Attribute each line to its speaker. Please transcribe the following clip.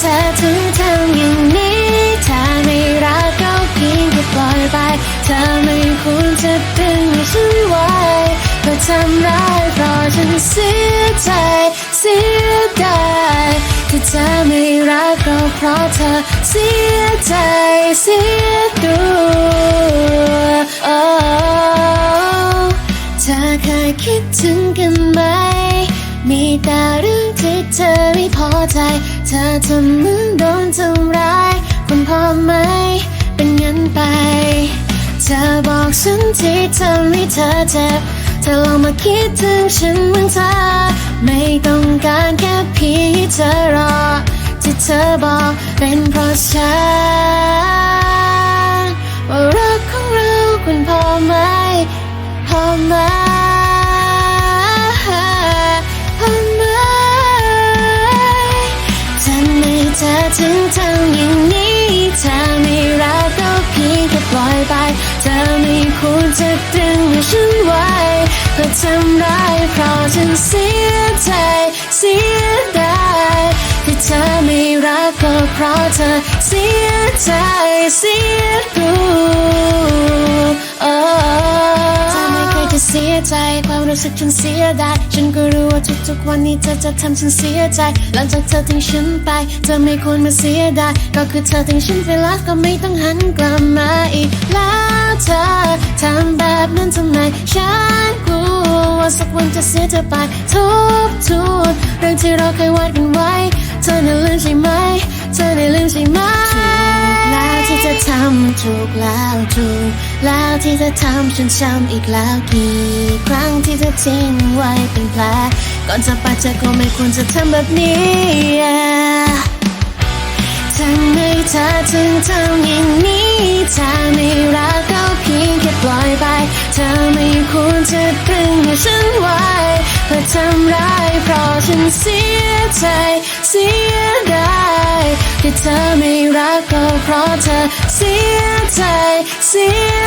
Speaker 1: เธอถึงทำอย่างนี้ ถ้าไม่รักก็เพียงแค่ปล่อยไป เธอไม่ควรจะดึงให้ฉันไว้เพื่อทำร้ายเพราะฉันเสียใจ เสียดายที่เธอไม่รักก็เพราะเธอเสียใจเสียตัวโอ้เธอเคยคิดถึงกันไหม มีแต่เรื่องที่เธอไม่พอใจ ธอทำเหมือนโดนทำร้ายคุณพอไหม เป็นงั้นไป เธอบอกฉันที่ทำให้เธอเจ็บ เธอลองมาคิดถึงฉันเหมือนเธอ ไม่ต้องการแค่เพียงให้เธอรอ ที่เธอบอกเป็นเพราะฉันว่ารักของเราคุณพอไหม พอไหม ถึงทางอย่างนี้ถ้าไม่รักก็เพียงแค่ปล่อยไป เธอไม่ควรจะดึงฉันไว้เพื่อทำร้ายเพราะฉันเสียใจเสียดายที่เธอไม่รักก็เพราะเธอเสียใจเสียรู้ จะเสียใจความรู้สึกฉันเสียดายฉันก็รู้ว่าทุกๆวันนี้เธอจะทำฉันเสียใจ หลังจากเธอทิ้งฉันไป เธอไม่ควรมาเสียดายก็คือเธอทิ้งฉันไปแล้วก็ไม่ต้องหันกลับมาอีกแล้วเธอทำแบบนั้นทำไมฉันกลัวว่าสักวันจะเสียเธอไปทบทวนเรื่องที่เราเคยวาดกันไว้ เธอน่ะลืมใช่ไหมเธอได้ลืมใช่ไหม ถูกแล้วถูกแล้วที่เธอทำฉันช้ำอีกแล้วกี่ครั้งที่เธอทิ้งไว้เป็นแผลก่อนจะไปเธอก็ไม่ควรจะทำแบบนี้ทำไมเธอถึงทำอย่างนี้ถ้าไม่รักก็เพียงแค่ปล่อยไป เธอไม่ควรจะดึงให้ฉันไว้เพื่อทำร้ายเพราะฉันเสียใจเสียดายที่เธอไม่รักก็เพราะเธอเสีย ใจเสีย